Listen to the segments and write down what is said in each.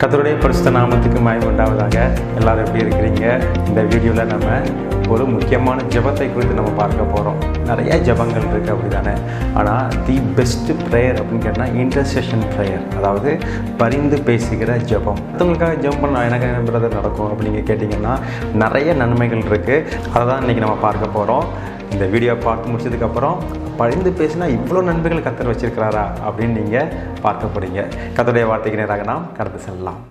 கத்தருடைய பரிசுத்த நாமத்துக்கு மயம் உண்டாவதாக. எல்லாரும் எப்படி இருக்கிறீங்க? இந்த வீடியோவில் நம்ம ஒரு முக்கியமான ஜெபத்தை குறித்து நம்ம பார்க்க போகிறோம் நிறைய ஜெபங்கள் இருக்குது அப்படி தானே ஆனால் தி பெஸ்ட்டு ப்ரேயர் அப்படின்னு கேட்டால் இன்டர்செஷன் ப்ரேயர் அதாவது பரிந்து பேசுகிற ஜெபம். மற்றவங்களுக்காக ஜெபம் பண்ணால் எனக்கு என்ன பிரதர் நடக்கும் அப்படின்னு கேட்டிங்கன்னா நிறைய நன்மைகள் இருக்குது அதை தான் இன்றைக்கி நம்ம பார்க்க போகிறோம் இந்த வீடியோ பார்த்து முடிச்சதுக்கப்புறம் பரிந்து பேசினா இவ்வளோ நன்மைகள் கத்தர் வச்சிருக்கிறாரா அப்படின்னு நீங்கள் பார்க்க போறீங்க. கத்தருடைய வார்த்தைக்கு நேராக நாம் கடந்து செல்லலாம்.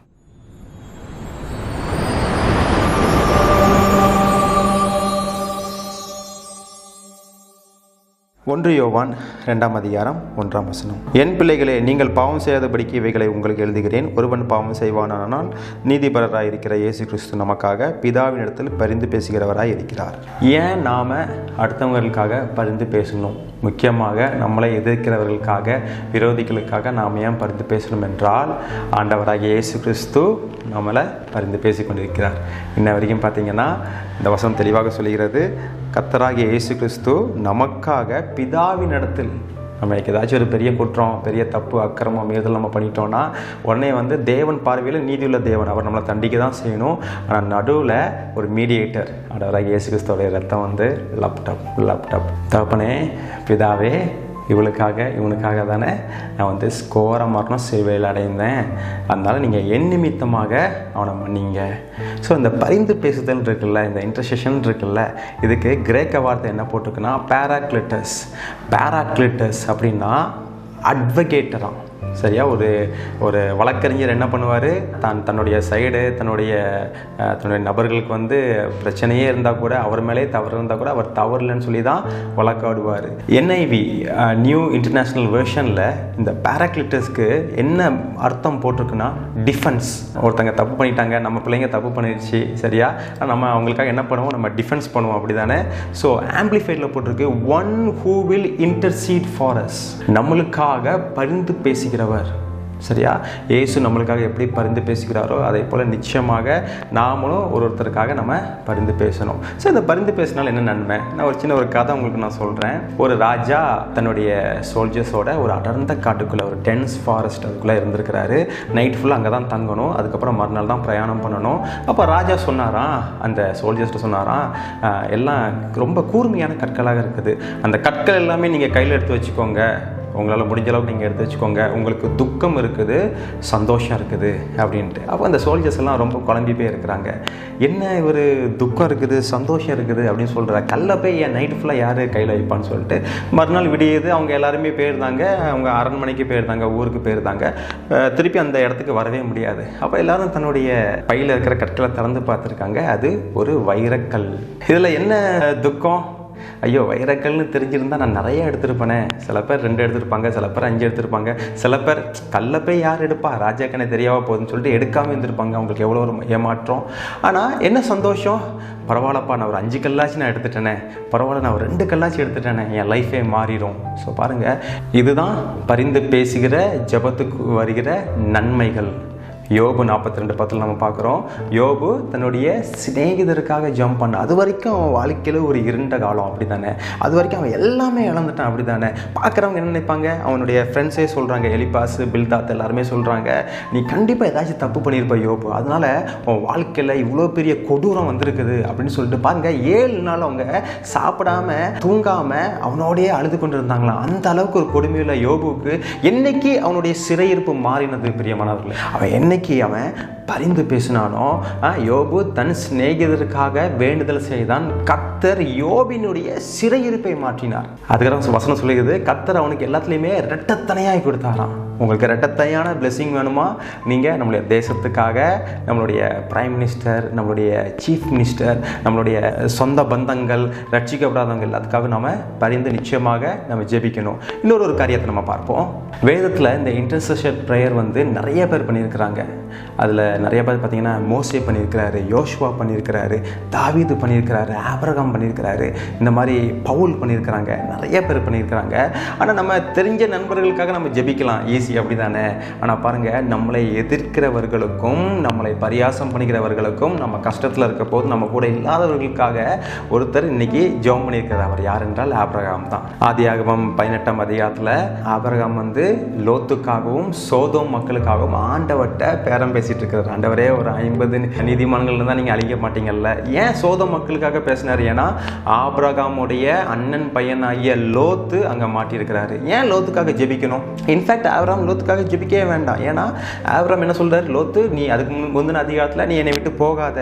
ஒன்று யோவான் ரெண்டாம் அதிகாரம் ஒன்றாம் வசனம். என் பிள்ளைகளே நீங்கள் பாவம் செய்யாதபடிக்கு இவைகளை உங்களுக்கு எழுதுகிறேன். ஒருவன் பாவம் செய்வானானால் நீதிபரராக இருக்கிற இயேசு கிறிஸ்து நமக்காக பிதாவின் இடத்தில் பரிந்து பேசுகிறவராக இருக்கிறார். ஏன் நாம் அடுத்தவங்களுக்காக பரிந்து பேசணும்? முக்கியமாக நம்மளை எதிர்க்கிறவர்களுக்காக விரோதிகளுக்காக நாம் ஏன் பரிந்து பேசணும் என்றால் ஆண்டவராகிய இயேசு கிறிஸ்து நம்மளை பரிந்து பேசி கொண்டிருக்கிறார். இன்ன வரைக்கும் பார்த்தீங்கன்னா இந்த வசனம் தெளிவாக சொல்கிறது கத்தராகிய இயேசு கிறிஸ்து நமக்காக பிதாவின் இடத்தில் நம்மளுக்கு ஏதாச்சும் ஒரு பெரிய குற்றம் பெரிய தப்பு அக்கிரமம் மீறுதல் நம்ம பண்ணிட்டோம்னா உடனே வந்து தேவன் பார்வையில் நீதியுள்ள தேவன். அவர் நம்மளை தண்டிக்க தான் செய்யணும். ஆனால் நடுவில் ஒரு மீடியேட்டர் அடவராக இயேசு கிறிஸ்தோடைய ரத்தம் வந்து லேப்டாப் லேப்டாப் தகப்பனே பிதாவே இவளுக்காக இவனுக்காக தானே நான் வந்து ஸ்கோரை மரணம் சிறுவையில் அடைந்தேன். அதனால் நீங்கள் என் நிமித்தமாக அவனை மன்னிங்க. ஸோ இந்த பரிந்து பேசுதல் இருக்குல்ல இந்த இன்டர்செஷன் இருக்குல்ல இதுக்கு கிரேக்க வார்த்தை என்ன போட்டிருக்குன்னா பேராக்லிட்டஸ் பேராக்லிட்டஸ் அப்படின்னா அட்வகேட்டராக சரியா? ஒரு ஒரு வழக்கறிஞர் என்ன பண்ணுவார்? தான் தன்னுடைய சைடு தன்னுடைய தன்னுடைய நபர்களுக்கு வந்து பிரச்சனையே இருந்தால் கூட அவர் மேலே தவறு இருந்தால் கூட அவர் தவறில்லைன்னு சொல்லி தான் வழக்காடுவார். என்ஐவி நியூ இன்டர்நேஷ்னல் வேர்ஷனில் இந்த பேராக்லிட்டஸ்க்கு என்ன அர்த்தம் போட்டிருக்குன்னா டிஃபென்ஸ் ஒருத்தங்க தப்பு பண்ணிட்டாங்க நம்ம பிள்ளைங்க தப்பு பண்ணிடுச்சு சரியா? நம்ம அவங்களுக்காக என்ன பண்ணுவோம்? நம்ம டிஃபென்ஸ் பண்ணுவோம் அப்படி தானே ஸோ ஆம்பிளிஃபைடில் போட்டிருக்கு one who will intercede for us நம்மளுக்காக பரிந்து பேசுகிறவர். சரியா? இயேசு நம்மளுக்காக எப்படி பரிந்து பேசுகிறாரோ அதே போல் நிச்சயமாக நாமளும் ஒரு ஒருத்தருக்காக நம்ம பரிந்து பேசணும். ஸோ இந்த பரிந்து பேசினால் என்ன நன்மை? நான் ஒரு சின்ன ஒரு கதை உங்களுக்கு நான் சொல்கிறேன் ஒரு ராஜா தன்னுடைய சோல்ஜர்ஸோட ஒரு அடர்ந்த காட்டுக்குள்ளே ஒரு டென்ஸ் ஃபாரஸ்ட் அதுக்குள்ளே இருந்திருக்கிறாரு. நைட் ஃபுல்லாக அங்கே தான் தங்கணும். அதுக்கப்புறம் மறுநாள் தான் பிரயாணம் பண்ணணும். அப்போ ராஜா சொன்னாராம் அந்த சோல்ஜர்ஸ்ட்டு சொன்னாராம் எல்லாம் ரொம்ப கூர்மையான கற்களாக இருக்குது. அந்த கற்கள் எல்லாமே நீங்கள் கையில் எடுத்து வச்சுக்கோங்க. உங்களால் முடிஞ்ச அளவுக்கு நீங்கள் எடுத்து வச்சுக்கோங்க. உங்களுக்கு துக்கம் இருக்குது சந்தோஷம் இருக்குது அப்படின்ட்டு. அப்போ அந்த சோல்ஜர்ஸ் எல்லாம் ரொம்ப குழம்பி போய் இருக்கிறாங்க. என்ன இவர் துக்கம் இருக்குது சந்தோஷம் இருக்குது அப்படின்னு சொல்கிற கல்லை போய் என் நைட்டு ஃபுல்லாக யார் கையில் வைப்பான்னு சொல்லிட்டு மறுநாள் விடியுது அவங்க எல்லாருமே போயிருந்தாங்க. அவங்க அரண்மனைக்கு போயிருந்தாங்க ஊருக்கு போயிருந்தாங்க. திருப்பி அந்த இடத்துக்கு வரவே முடியாது. அப்போ எல்லாரும் தன்னுடைய பையில் இருக்கிற கற்களை திறந்து பார்த்துருக்காங்க. அது ஒரு வைரக்கல். இதில் என்ன துக்கம்? ஐயோ வைரக்கல்னு தெரிஞ்சிருந்தா நான் நிறைய எடுத்திருப்பேனே. சில பேர் ரெண்டு எடுத்திருப்பாங்க சில பேர் அஞ்சு எடுத்திருப்பாங்க. சில பேர் கல்ல போய் யார் எடுப்பா? ராஜாக்கனை தெரியாம போகுதுன்னு சொல்லிட்டு எடுக்காமல் இருந்திருப்பாங்க. அவங்களுக்கு எவ்வளோ ஒரு ஏமாற்றம். ஆனால் என்ன சந்தோஷம்? பரவாயில்லப்பா நான் ஒரு அஞ்சு கல்லாச்சு நான் எடுத்துட்டேனே. பரவாயில்ல நான் ஒரு ரெண்டு கல்லாச்சும் எடுத்துட்டேனே. என் லைஃபே மாறிடும் ஸோ பாருங்கள் இதுதான் பரிந்து பேசுகிற ஜெபத்துக்கு வருகிற நன்மைகள். யோபு நாற்பத்தி ரெண்டு பத்தில் நம்ம பார்க்குறோம். யோபு தன்னுடைய சிநேகிதருக்காக ஜம்ப் பண்ண அது வரைக்கும் அவன் வாழ்க்கையில் ஒரு இருண்ட காலம் அப்படி தானே அது வரைக்கும் அவன் எல்லாமே இழந்துட்டான் அப்படி தானே பார்க்குறவங்க என்ன நினைப்பாங்க? அவனுடைய ஃப்ரெண்ட்ஸே சொல்கிறாங்க எலிபாஸ் பில்தாத் எல்லாருமே சொல்கிறாங்க நீ கண்டிப்பாக ஏதாச்சும் தப்பு பண்ணியிருப்ப யோபு. அதனால் உன் வாழ்க்கையில் இவ்வளோ பெரிய கொடூரம் வந்திருக்குது அப்படின்னு சொல்லிட்டு பாருங்க ஏழு நாள் அவங்க சாப்பிடாம தூங்காமல் அவனோடையே அழுது கொண்டு இருந்தாங்களாம் அந்த அளவுக்கு ஒரு கொடுமையுள்ள யோபுவுக்கு என்னைக்கு அவனுடைய சிறையிருப்பு மாறினது பிரியமானவர்கள்? அவன் என்னைக்கு அவன் பரிந்து பேசினானோ யோபு தன் சிநேகிதருக்காக வேண்டுதல் செய்தான். கத்தர் யோபினுடைய சிறையிருப்பை மாற்றினார். அதுக்கப்புறம் வசனம் சொல்லுகிறது கத்தர் அவனுக்கு எல்லாத்துலேயுமே ரெட்டத்தனையாய் கொடுத்தாராம். உங்களுக்கு ரெட்டத்தனையான பிளெஸிங் வேணுமா? நீங்கள் நம்மளுடைய தேசத்துக்காக நம்மளுடைய பிரைம் மினிஸ்டர் நம்மளுடைய சீஃப் மினிஸ்டர் நம்மளுடைய சொந்த பந்தங்கள் ரட்சிக்கப்படாதவங்க எல்லாத்துக்காக நம்ம பரிந்து நிச்சயமாக நம்ம ஜெபிக்கணும். இன்னொரு ஒரு காரியத்தை நம்ம பார்ப்போம். வேதத்தில் இந்த இன்டர்செஷன் ப்ரேயர் வந்து நிறைய பேர் பண்ணியிருக்கிறாங்க. அதில் நிறைய பேர் பார்த்தீங்கன்னா மோசே பண்ணியிருக்கிறாரு யோசுவா பண்ணியிருக்கிறாரு தாவீது பண்ணியிருக்கிறாரு ஆபரகம் பண்ணியிருக்கிறாரு இந்த மாதிரி பவுல் பண்ணியிருக்கிறாங்க நிறைய பேர் பண்ணியிருக்கிறாங்க. ஆனால் நம்ம தெரிஞ்ச நண்பர்களுக்காக நம்ம ஜெபிக்கலாம். ஈஸி அப்படி தானே ஆனால் பாருங்கள் நம்மளை எதிர்க்கிறவர்களுக்கும் நம்மளை பரியாசம் பண்ணிக்கிறவர்களுக்கும் நம்ம கஷ்டத்தில் இருக்க போது நம்ம கூட இல்லாதவர்களுக்காக ஒருத்தர் இன்னைக்கு ஜெபம் பண்ணியிருக்கிறார். அவர் யார் என்றால் ஆபிரகாம் தான். ஆதியாகமம் பதினெட்டாம் அதிகாரத்தில் ஆபரகாம் வந்து லோத்துக்காகவும் சோதோம் மக்களுக்காகவும் ஆண்டவட்ட பேரம் பேசிகிட்டு இருக்கிறார். ஆண்டவரே ஒரு ஐம்பது நீதிமான்கள் இருந்தால் நீங்கள் அழிக்க மாட்டீங்கல்ல. ஏன் சோத மக்களுக்காக பேசினார்? ஏன்னா ஆப்ரகாமுடைய அண்ணன் பையனாகிய லோத்து அங்கே மாட்டியிருக்கிறாரு. ஏன் லோத்துக்காக ஜெபிக்கணும்? இன்ஃபேக்ட் ஆவராம் லோத்துக்காக ஜெபிக்கவே வேண்டாம். ஏன்னா ஆவராம் என்ன சொல்கிறார் லோத்து நீ அதுக்கு முன் முந்தின அதிகாரத்தில் நீ என்னை விட்டு போகாத.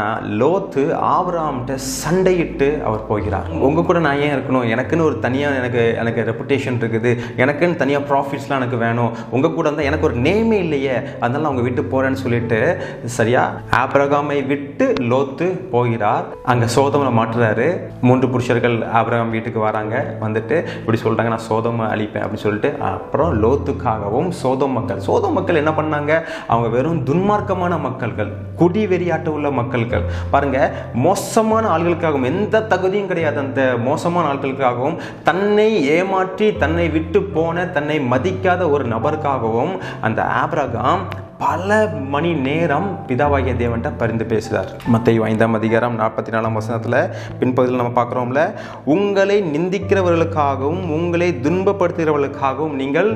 நான் லோத்து ஆவராம்கிட்ட சண்டையிட்டு அவர் போகிறார். உங்கள் கூட நான் ஏன் இருக்கணும்? எனக்குன்னு ஒரு தனியாக எனக்கு எனக்கு ரெப்புடேஷன் இருக்குது. எனக்குன்னு தனியாக ப்ராஃபிட்ஸ்லாம் எனக்கு வேணும். உங்கள் கூட இருந்தால் எனக்கு ஒரு நேமே இல்லையே. அதனால அவங்க விட்டு போகிறேன்னு சொல்லிட்டு சரியா? ஆபிரகாமை விட்டு லோத்து போகிறார். அங்கே சோதமனை மாட்டுறாரு மூன்று புருஷர்கள் ஆபிரகாம் வீட்டுக்கு வராங்க. வந்துட்டு இப்படி சொல்றாங்க நான் சோதமை அழிப்பேன் அப்படின்னு சொல்லிட்டு அப்புறம் லோத்துக்காகவும் சோதம் மக்கள். சோதம் மக்கள் என்ன பண்ணாங்க? அவங்க வெறும் துன்மார்க்கமான மக்கள்கள் குடி வெறியாட்ட உள்ள மக்கள்கள். பாருங்க மோசமான ஆள்களுக்காகவும் எந்த தகுதியும் கிடையாது. அந்த மோசமான ஆட்களுக்காகவும் தன்னை ஏமாற்றி தன்னை விட்டு போன தன்னை மதிக்காத ஒரு நபருக்காகவும் அந்த ஆபிரகாம் பல மணி நேரம் பிதாவாகிய தேவன்கிட்ட பரிந்து பேசுகிறார். மத்திய ஐந்தாம் அதிகாரம் நாற்பத்தி நாலாம் வசனத்தில் பின்பகுதியில் நம்ம பார்க்குறோம்ல உங்களை நிந்திக்கிறவர்களுக்காகவும் உங்களை துன்பப்படுத்துகிறவர்களுக்காகவும் நீங்கள்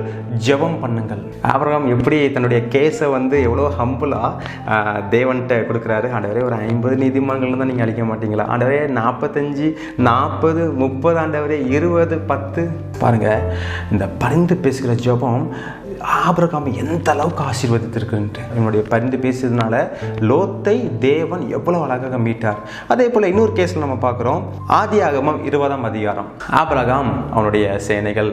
ஜெபம் பண்ணுங்கள். அப்புறம் எப்படி தன்னுடைய கேஸை வந்து எவ்வளோ ஹம்புளாக தேவன்கிட்ட கொடுக்குறாரு? ஆண்டவரே ஒரு ஐம்பது நீதிமன்றங்கள் தான் நீங்கள் அழிக்க மாட்டீங்களா? ஆண்டவரே நாற்பத்தஞ்சு நாற்பது முப்பது ஆண்டவரே இருபது பத்து. பாருங்கள் இந்த பரிந்து பேசுகிற ஜெபம் ஆபிரகாம் எந்த அளவுக்கு ஆசீர்வதித்திருக்குன்ட்டு. என்னுடைய பரிந்து பேசியதுனால லோத்தை தேவன் எவ்வளவு அழகாக மீட்டார். அதே போல் இன்னொரு கேஸில் நம்ம பார்க்குறோம். ஆதி ஆகமம் இருபதாம் அதிகாரம். ஆபிரகாம் அவனுடைய சேனைகள்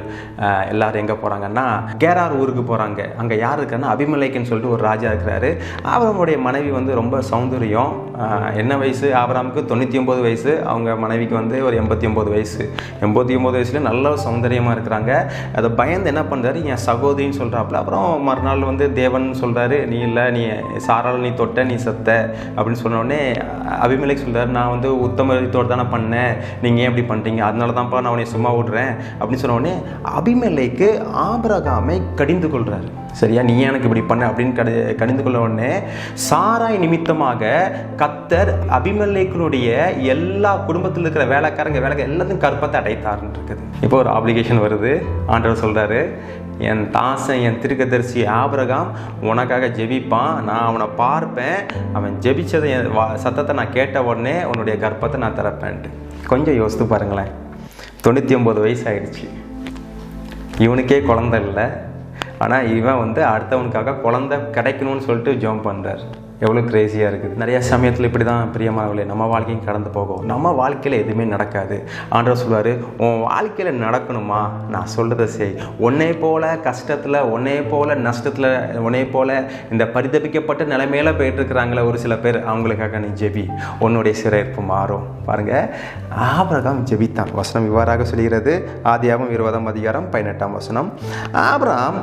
எல்லாரும் எங்கே போகிறாங்கன்னா கேரார் ஊருக்கு போகிறாங்க அங்கே யார் இருக்காருன்னா அபிமலைக்குன்னு சொல்லிட்டு ஒரு ராஜா இருக்கிறாரு. அவருடைய மனைவி வந்து ரொம்ப சௌந்தரியம் என்ன வயசு? ஆபராமுக்கு தொண்ணூற்றி ஒம்பது வயசு. அவங்க மனைவிக்கு வந்து ஒரு எண்பத்தி ஒம்பது வயசு. எண்பத்தி ஒம்பது வயசுல நல்ல சௌந்தரியமாக இருக்கிறாங்க. அதை பயந்து என்ன பண்ணுறாரு என் சகோதரின்னு சொல்கிறாப்புல அப்புறம் மறுநாள் வந்து தேவன் சொல்கிறாரு நீ இல்லை நீ சாரால் நீ தொட்ட நீ செத்த. அப்படின்னு சொன்னோடனே அபிமலைக்கு சொல்கிறார் நான் வந்து உத்தமத்தோடு தானே பண்ணேன். நீங்கள் ஏன் இப்படி பண்ணுறீங்க அதனால தான்ப்பா நான் உன்னை சும்மா விடுறேன். அப்படின்னு சொன்னோடனே அபிமலைக்கு ஆபரகாமை கடிந்து கொள்கிறாரு சரியா? நீ எனக்கு இப்படி பண்ண? அப்படின்னு கடி கணிந்து கொள்ள உடனே சாராய் நிமித்தமாக கத்தர் அபிமலேக்கனுடைய எல்லா குடும்பத்தில் இருக்கிற வேலைக்காரங்க வேலை எல்லாத்தையும் கற்பத்தை அடைத்தாருன்னு இருக்குது. இப்போ ஒரு ஆப்ளிகேஷன் வருது. ஆண்டவர் சொல்கிறாரு என் தாசன் என் திருக்கதரிசி ஆபரகாம் உனக்காக ஜெபிப்பான். நான் அவனை பார்ப்பேன். அவன் ஜெபிச்சதை என் வா- சத்தத்தை நான் கேட்ட உடனே உன்னுடைய கர்ப்பத்தை நான் திறப்பேன்ட்டு. கொஞ்சம் யோசித்து பாருங்களேன். தொண்ணூற்றி ஒம்பது வயசு ஆயிடுச்சு. இவனுக்கே குழந்த இல்லை. ஆனால் இவன் வந்து அடுத்தவனுக்காக குழந்தை கிடைக்கணும்னு சொல்லிட்டு ஜம்ப் பண்ணுறார் எவ்வளோ க்ரேஸியாக இருக்குது. நிறையா சமயத்தில் இப்படி தான் பிரியமானவர்களே நம்ம வாழ்க்கையும் கடந்து போகும். நம்ம வாழ்க்கையில் எதுவுமே நடக்காது. ஆண்டவர் சொல்வார் உன் வாழ்க்கையில் நடக்கணுமா? நான் சொல்கிறத செய். உன்னை போல் கஷ்டத்தில் உன்னை போல் நஷ்டத்தில் உன்னை போல் இந்த பரிதபிக்கப்பட்ட நிலைமையில போயிட்டுருக்குறாங்களே ஒரு சில பேர். அவங்களுக்காக நீ ஜெபி. உன்னுடைய சிறைப்பு மாறும். பாருங்கள் ஆபரகம் ஜெபித்தான். வசனம் இவ்வாறாக சொல்கிறது ஆதியாகவும் இருபதாம் அதிகாரம் பதினெட்டாம் வசனம். ஆபராம்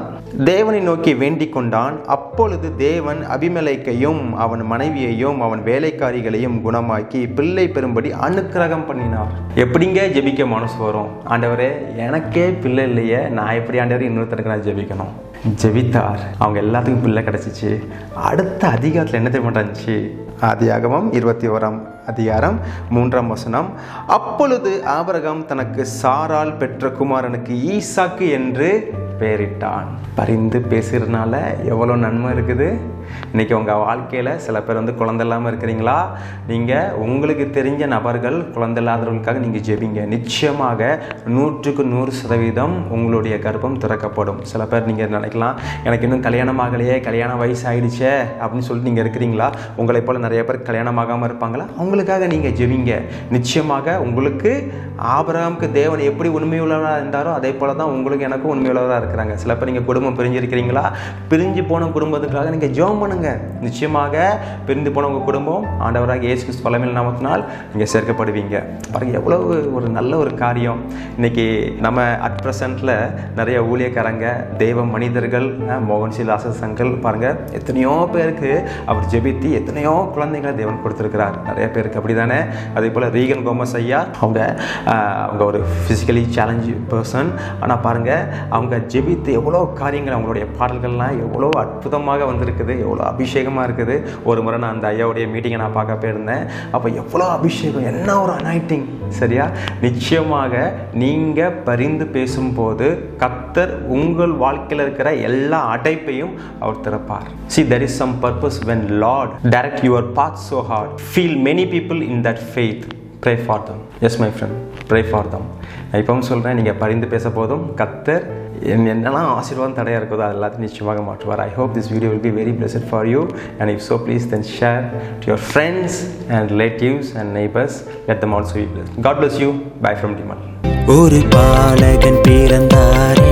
தேவனை நோக்கி வேண்டிக் கொண்டான் அப்பொழுது தேவன் அபிமலைக்கையும் அவன் மனைவியையும் அவன் வேலைக்காரிகளையும் குணமாக்கி பிள்ளை பெறும்படி அனுக்கிரகம் பண்ணினார். எப்படிங்க ஜெபிக்க மனசு வரும்? ஆண்டவரே எனக்கே பிள்ளை இல்லையே. நான் எப்படி ஆண்டவர் இன்னொருத்தருக்கு நான் ஜெபிக்கணும்? ஜெபித்தார். அவங்க எல்லாத்துக்கும் பிள்ளை கிடச்சிச்சு. அடுத்த அதிகாரத்தில் என்ன தெரியுமா நடந்துச்சு? ஆதியாகமம் இருபத்தி ஓராம் அதிகாரம் மூன்றாம் வசனம். அப்பொழுது ஆபரகம் தனக்கு சாரால் பெற்ற குமாரனுக்கு ஈசாக்கு என்று பெயரிட்டான் பரிந்து பேசுறதுனால எவ்வளோ நன்மை இருக்குது? இன்றைக்கி உங்கள் வாழ்க்கையில் சில பேர் வந்து குழந்தை இல்லாமல் இருக்கிறீங்களா? நீங்கள் உங்களுக்கு தெரிஞ்ச நபர்கள் குழந்தை இல்லாதவர்களுக்காக நீங்கள் ஜெபிங்க. நிச்சயமாக நூற்றுக்கு நூறு சதவீதம் உங்களுடைய கர்ப்பம் திறக்கப்படும். சில பேர் நீங்கள் நினைக்கலாம் எனக்கு இன்னும் கல்யாணம் ஆகலையே கல்யாணம் வயசு ஆகிடுச்சே அப்படின்னு சொல்லிட்டு நீங்கள் இருக்கிறீங்களா? உங்களை போல் நிறைய பேர் கல்யாணம் ஆகாமல் இருப்பாங்களா? அவங்களுக்காக நீங்கள் ஜெபிங்க. நிச்சயமாக உங்களுக்கு ஆபிரகாமுக்கு தேவன் எப்படி உண்மையுள்ளவராக இருந்தாரோ அதே போல் தான் உங்களுக்கு எனக்கும் உண்மையுள்ளவராக இருக்கிறாங்க. சில பேர் நீங்கள் குடும்பம் பிரிஞ்சிருக்கிறீங்களா? பிரிஞ்சு போன குடும்பத்துக்காக நீங்கள் ஜோம் பண்ணுங்க. நிச்சயமாக பிரிந்து போன உங்கள் குடும்பம் ஆண்டவராக இயேசு கிறிஸ்து பலமையில் நாமத்தினால் நீங்கள் சேர்க்கப்படுவீங்க. பாருங்க எவ்வளவு ஒரு நல்ல ஒரு காரியம். இன்றைக்கி நம்ம அட் ப்ரெசண்ட்டில் நிறைய ஊழியக்காரங்க தெய்வ மனிதர்கள் மோகன்சி மோகன் பாருங்கள் எத்தனையோ பேருக்கு அவர் ஜெபித்து எத்தனையோ குழந்தைகளை தேவன் கொடுத்துருக்கிறார். நிறைய பேருக்கு அப்படி தானே அதே போல் ரீகன் கோமஸ் ஐயா அவங்க அவங்க ஒரு ஃபிசிக்கலி சேலஞ்சு பர்சன் ஆனால் பாருங்கள் அவங்க ஜெபித்து எவ்வளோ காரியங்கள் அவங்களுடைய பாடல்கள்லாம் எவ்வளோ அற்புதமாக வந்திருக்குது எவ்வளோ அபிஷேகமாக இருக்குது. ஒரு முறை நான் அந்த ஐயாவுடைய மீட்டிங்கை நான் பார்க்க போயிருந்தேன். அப்போ எவ்வளோ அபிஷேகம் என்ன ஒரு அனாயிட்டிங் சரியா? நிச்சயமாக நீங்கள் பரிந்து பேசும்போது கத்தர் உங்கள் வாழ்க்கையில் இருக்கிற எல்லா அடைப்பையும் அவர் திறப்பார். See there is some purpose when Lord direct your path so hard feel many people in that faith pray for them yes my friend pray for them நான் இப்பவும் சொல்கிறேன் நீங்கள் பரிந்து பேச போதும் கத்தர் என் என்னெல்லாம் ஆசீர்வாதம் தடையாக இருக்குதோ அது எல்லாத்தையும் நிச்சயமாக மாற்றுவார். I hope this video will be very blessed for you and if so please then share to your friends and relatives and neighbours let them also be bless God bless you bye from dimal ஒரு பாலகன் பிறந்தாரே.